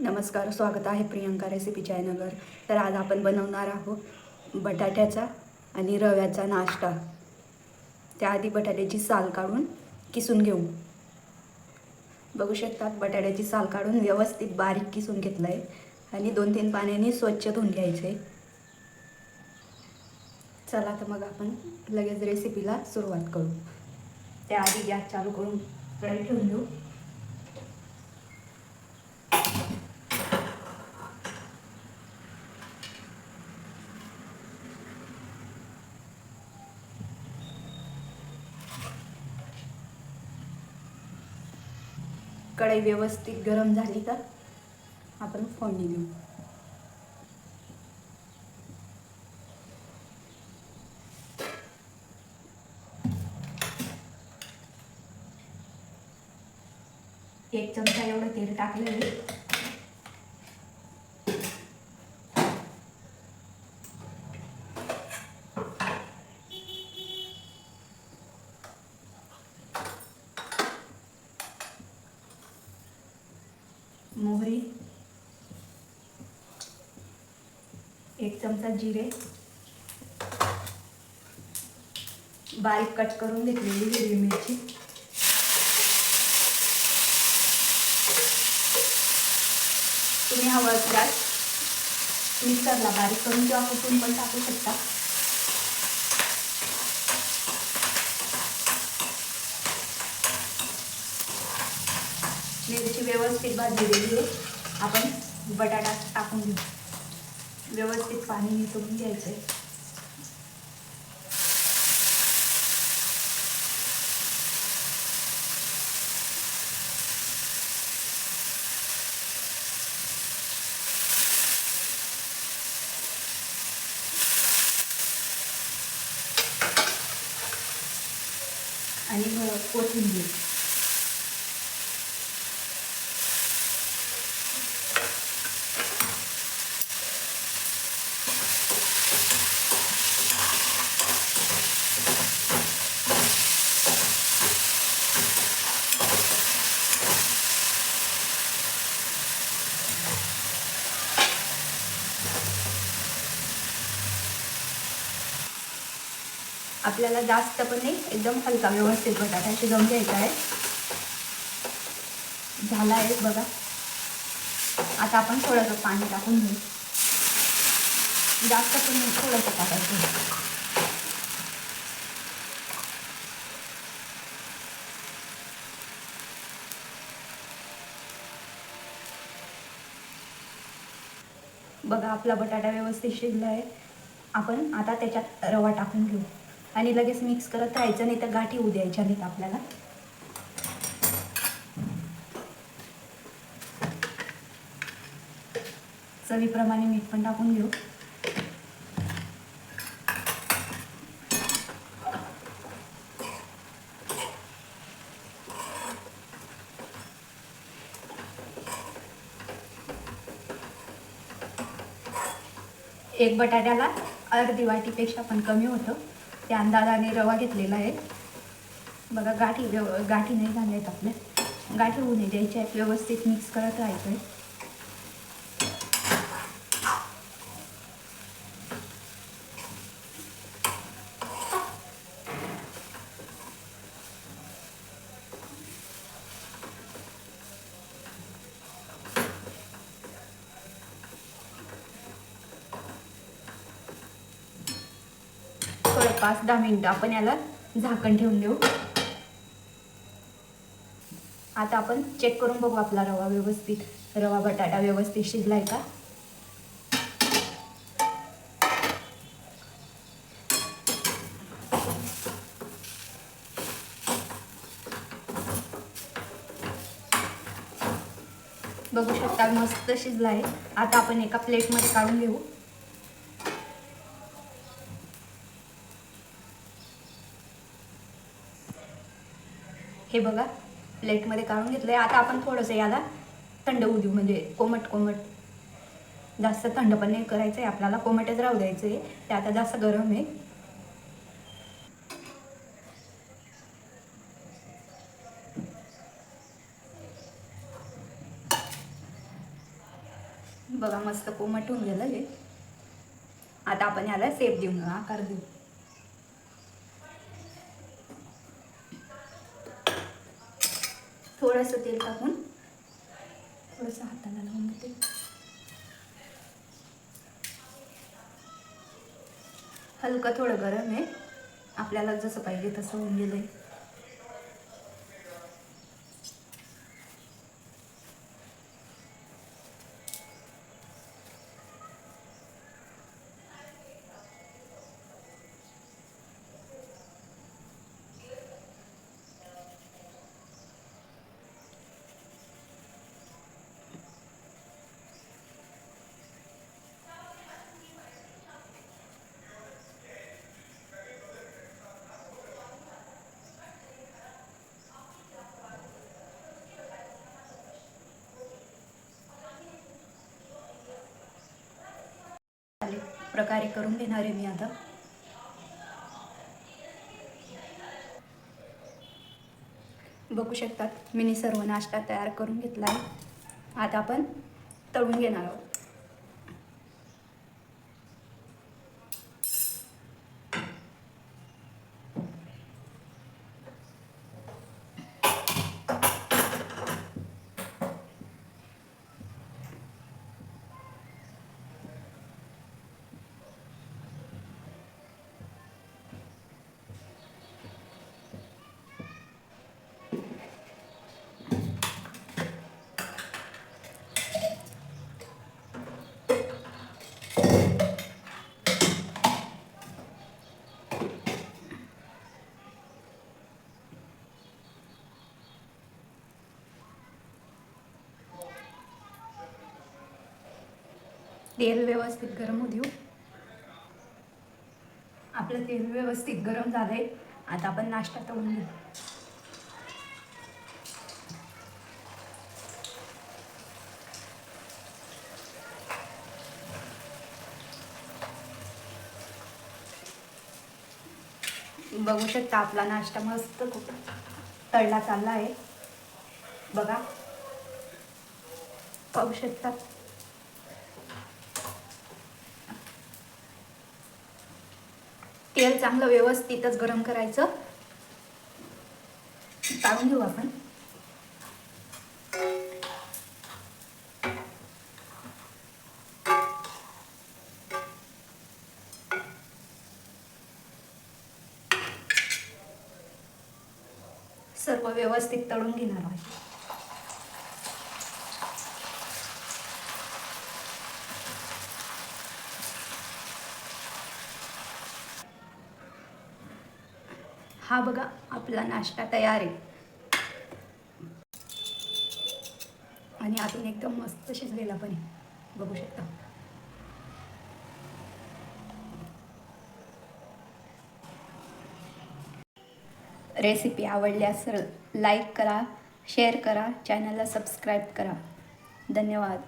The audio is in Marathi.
नमस्कार स्वागत आहे प्रियंका रेसिपी चॅनलवर तर आज आपण बनवणार आहोत बटाट्याचा आणि रव्याचा नाश्ता. त्याआधी बटाट्याची साल काढून किसून घेऊ. बघू शकतात बटाट्याची साल काढून व्यवस्थित बारीक किसून घेतलं आहे आणि दोन तीन पाण्याने स्वच्छ धुवून घ्यायचं आहे चला तर मग आपण लगेच रेसिपीला सुरुवात करू. त्याआधी गॅस चालू करून कढई ठेवून घेऊ. कढई व्यवस्थित गरम झाली का आपण फोडणी देऊ. एक चमचा एवढं तेल टाकलेलं आहे मोहरी एक चमचा जिरे. बारीक कट करून घेतलेली हिरवी मिरची. तुम्ही हवं असल्यास मिक्सरला बारीक करून किंवा कुठून पण टाकू शकता. मिरची व्यवस्थित भाजलेली आहे. आपण बटाटा टाकून घेऊ. व्यवस्थित पाणी निचवून घ्यायचं आहे आणि कोथिंबीर. आपल्याला जास्त पण नाही एकदम हलका व्यवस्थित बटाटा शिजवून घ्यायचा आहे. झाला आहे बघा. आता आपण थोडंसं पाणी टाकून घेऊ. जास्त पण नाही थोडंसं टाकायचं. बघा आपला बटाटा व्यवस्थित शिजला आहे. आपण आता त्याच्यात रवा टाकून घेऊ. आणि लगेच मिक्स करत राहायचं नाही तर गाठी होऊ द्यायच्या नाहीत आपल्याला. चवीप्रमाणे मीठ पण टाकून घेऊ. एक बटाट्याला अर्धी वाटीपेक्षा पण कमी होतं. त्या अंदाजाने रवा घेतलेला आहे. बघा गाठी व्यव गाठी नाही झाल्या आहेत आपल्या. गाठी होऊ नये द्यायच्या आहेत. व्यवस्थित मिक्स करत राहायचं आहे. थोडं पाच दहा मिनिटं आपण याला झाकण ठेवून देऊ. आता आपण चेक करून बघू आपला रवा व्यवस्थित रवा बटाटा व्यवस्थित शिजलाय का? बघू शकता मस्त शिजला आहे आता आपण एका प्लेटमध्ये काढून घेऊ. हे बघा प्लेटमध्ये काढून घेतलं आहे आता आपण थोडंसं याला थंड होऊ देऊ म्हणजे कोमट कोमट. जास्त थंड पण नाही करायचं आहे आपल्याला कोमटच राहू द्यायचं आहे ते आता जास्त गरम आहे. बघा मस्त कोमट होऊन गेलं हे. आता आपण याला सेप देऊ आकार देऊ थोडंसं तेल टाकून थोडंसं हाताला लावून घेते हलकं थोडं गरम आहे. आपल्याला जसं पाहिजे तसं होऊन गेलं आहे खाली प्रकारे करून घेणार आहे मी आता. बघू शकतात मी सर्व नाश्ता तयार करून घेतला आहे. आता आपण तळून घेणार आहोत. तेल व्यवस्थित गरम होऊ देऊ. आपलं तेल व्यवस्थित गरम झालंय. आता आपण नाश्ता तळून घेऊ. बघू शकता आपला नाश्ता मस्त खूप तळला चालला आहे. बघा. पाहू शकता. तेल चांगलं व्यवस्थितच गरम करायचं. टाळून घेऊ आपण. सर्व व्यवस्थित तळून घेणार आहे. हा बघा आपला नाश्ता तयार आहे. आणि आतून एकदम मस्त शिजलेला पण बघू शकता. रेसिपी आवडल्यास लाईक करा शेअर करा चॅनलला सबस्क्राईब करा. धन्यवाद.